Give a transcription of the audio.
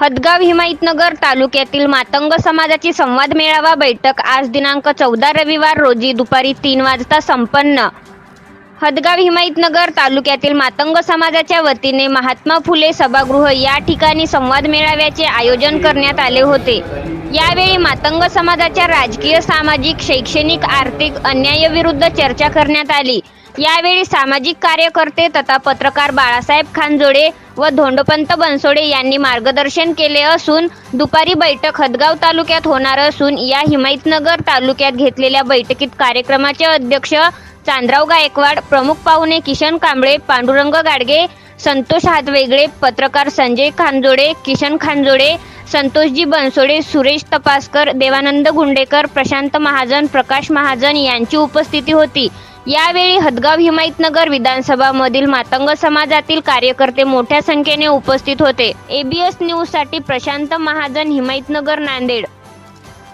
हदगाव हिमायतनगर तालुक्यातील मातंग समाजाची संवाद मेळावा बैठक आज दिनांक चौदा रविवार रोजी दुपारी तीन वाजता संपन्न. हदगाव हिमायतनगर तालुक्यातील मातंग समाजाच्या वतीने महात्मा फुले सभागृह या ठिकाणी संवाद मेळाव्याचे आयोजन करण्यात आले होते. यावेळी मातंग समाजाच्या राजकीय सामाजिक शैक्षणिक आर्थिक अन्यायाविरुद्ध चर्चा करण्यात आली. यावेळी सामाजिक कार्यकर्ते तथा पत्रकार बाळासाहेब खानजोडे व धोंडपंत बनसोडे यांनी मार्गदर्शन केले असून दुपारी बैठक हदगाव तालुक्यात होणार असून या हिमायतनगर तालुक्यात घेतलेल्या बैठकीत कार्यक्रमाचे अध्यक्ष चांदराव गायकवाड प्रमुख पाहुणे किशन कांबळे पांडुरंग गाडगे संतोष हातवेगळे पत्रकार संजय खानजोडे किशन खानजोडे संतोषजी बनसोडे सुरेश तपासकर देवानंद गुंडेकर प्रशांत महाजन प्रकाश महाजन यांची उपस्थिती होती. यावेळी हदगाव हिमायतनगर विधानसभा मधील मातंग समाजातील कार्यकर्ते मोठ्या संख्येने उपस्थित होते. एबीएस न्यूजसाठी प्रशांत महाजन हिमायतनगर नांदेड.